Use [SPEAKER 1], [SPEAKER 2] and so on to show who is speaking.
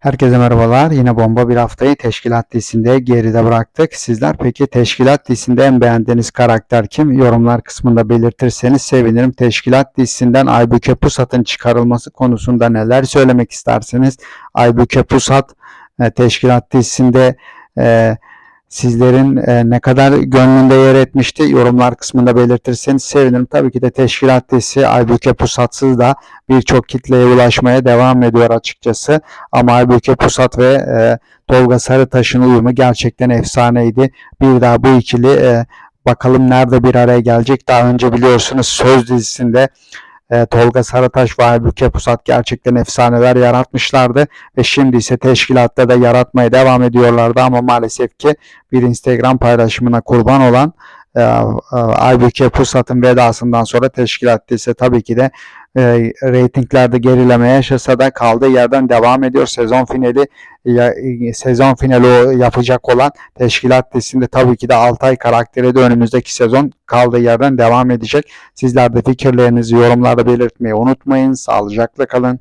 [SPEAKER 1] Herkese merhabalar. Yine bomba bir haftayı Teşkilat dizisinde geride bıraktık. Sizler peki Teşkilat dizisinde en beğendiğiniz karakter kim? Yorumlar kısmında belirtirseniz sevinirim. Teşkilat dizisinden Aybüke Pusat'ın çıkarılması konusunda neler söylemek istersiniz? Aybüke Pusat e, Teşkilat dizisinde e, sizlerin e, ne kadar gönlünde yer etmişti? Yorumlar kısmında belirtirseniz sevinirim. Tabii ki de Teşkilat dizisi Aybüke Pusat'sız da birçok kitleye ulaşmaya devam ediyor açıkçası. Ama Aybüke Pusat ve e, Tolga Sarıtaş'ın uyumu gerçekten efsaneydi. Bir daha bu ikili e, bakalım nerede bir araya gelecek. Daha önce biliyorsunuz Söz dizisinde e, Tolga Sarıtaş ve Aybüke Pusat gerçekten efsaneler yaratmışlardı. Ve şimdi ise teşkilatta da yaratmaya devam ediyorlardı. Ama maalesef ki bir Instagram paylaşımına kurban olan e, e, Aybüke Pusat'ın vedasından sonra teşkilat ise tabii ki de e, reytinglerde gerileme yaşasa da kaldığı yerden devam ediyor. Sezon finali ya, e, sezon finali yapacak olan teşkilat dizisinde tabii ki de Altay karakteri de önümüzdeki sezon kaldığı yerden devam edecek. Sizler de fikirlerinizi yorumlarda belirtmeyi unutmayın. Sağlıcakla kalın.